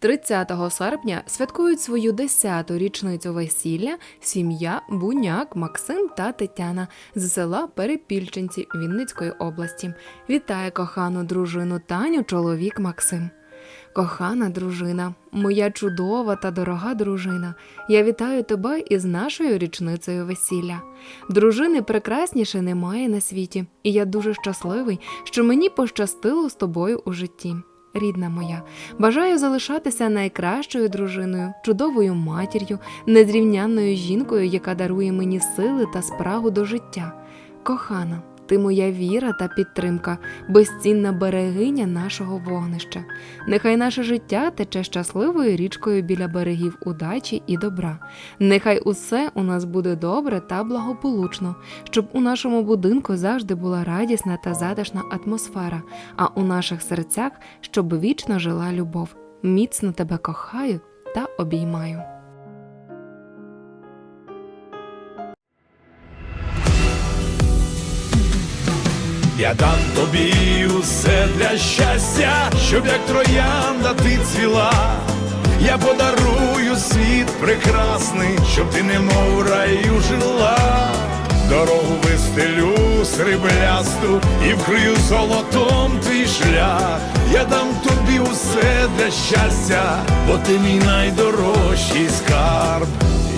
30 серпня святкують свою 10-ту річницю весілля сім'я Буняк Максим та Тетяна з села Перепільченці Вінницької області. Вітає кохану дружину Таню, чоловік Максим. Кохана дружина, моя чудова та дорога дружина, я вітаю тебе із нашою річницею весілля. Дружини прекрасніше немає на світі, і я дуже щасливий, що мені пощастило з тобою у житті. Рідна моя, бажаю залишатися найкращою дружиною, чудовою матір'ю, незрівнянною жінкою, яка дарує мені сили та спрагу до життя. Кохана, ти моя віра та підтримка, безцінна берегиня нашого вогнища. Нехай наше життя тече щасливою річкою біля берегів удачі і добра. Нехай усе у нас буде добре та благополучно, щоб у нашому будинку завжди була радісна та затишна атмосфера, а у наших серцях щоб вічно жила любов. Міцно тебе кохаю та обіймаю. Я дам тобі усе для щастя, щоб як троянда ти цвіла. Я подарую світ прекрасний, щоб ти немов раю жила. Дорогу вистелю сріблясту і вкрию золотом твій шлях. Я дам тобі усе для щастя, бо ти мій найдорожчий скарб.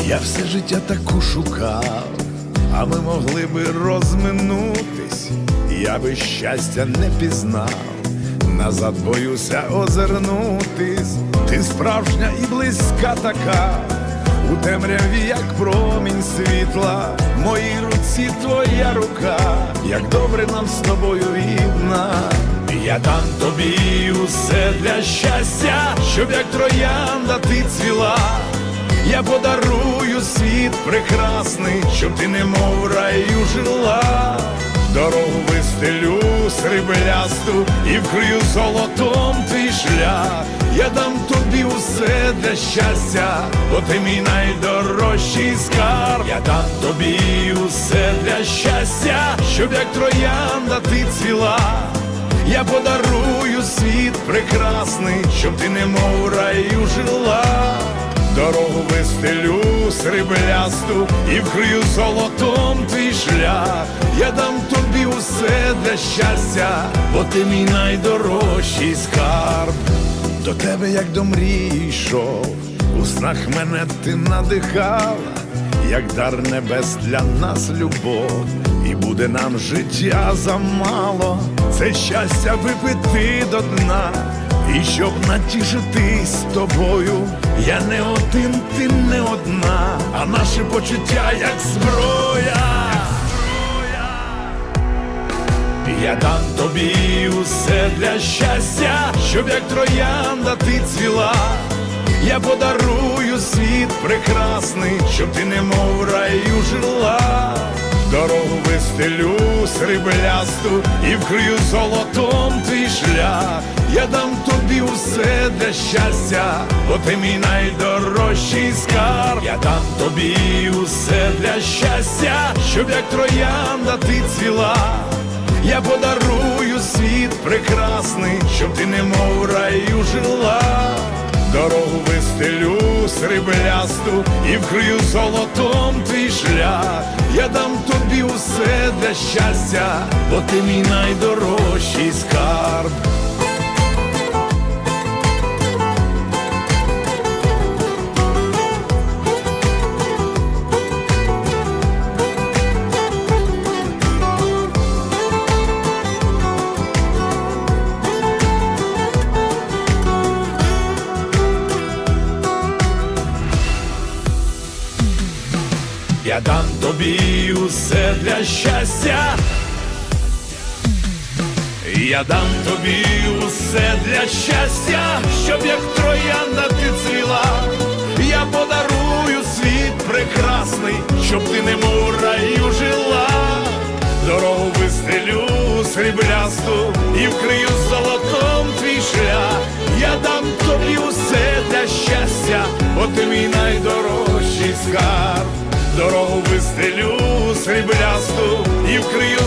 Я все життя таку шукав, а ми могли би розминутись, я би щастя не пізнав, назад боюся озирнутись, ти справжня і близька така, у темряві, як промінь світла, в моїй руці твоя рука, як добре нам з тобою рідна. Я дам тобі усе для щастя, щоб як троянда ти цвіла. Я подарую світ прекрасний, щоб ти немов раю жила. Дорогу вистелю сріблясту і вкрию золотом твій шлях. Я дам тобі усе для щастя, бо ти мій найдорожчий скарб. Я дам тобі усе для щастя, щоб як троянда ти цвіла. Я подарую світ прекрасний, щоб ти немов раю жила. Дорогу вистелю сріблясту і вкрию золотом твій шлях. Я дам тобі усе для щастя, бо ти мій найдорожчий скарб. До тебе, як до мрії йшов, у снах мене ти надихала, як дар небес для нас любов, і буде нам життя замало, це щастя випити до дна. І щоб натішитись тобою, я не один, ти не одна, а наше почуття як зброя. Я дам тобі усе для щастя, щоб як троянда ти цвіла. Я подарую світ прекрасний, щоб ти немов в раю жила. Вистелю сріблясту і вкрию золотом твій шлях. Я дам тобі усе для щастя, бо ти мій найдорожчий скарб. Я дам тобі усе для щастя, щоб як троянда ти цвіла. Я подарую світ прекрасний, щоб ти немов раю жила. Дорогу вистелю сріблясту і вкрию золотом твій шлях. Я дам тобі усе для щастя, бо ти мій найдорожчий скарб. Я дам тобі усе для щастя. Я дам тобі усе для щастя, щоб як троянда ти цвіла. Я подарую світ прекрасний, щоб ти немов в раю жила. Дорогу вистелю сріблясту і вкрию золотом твій шлях. Я дам тобі усе для щастя, бо ти мій найдорожчий скарб. Дорогу вистелю сріблясту і вкрию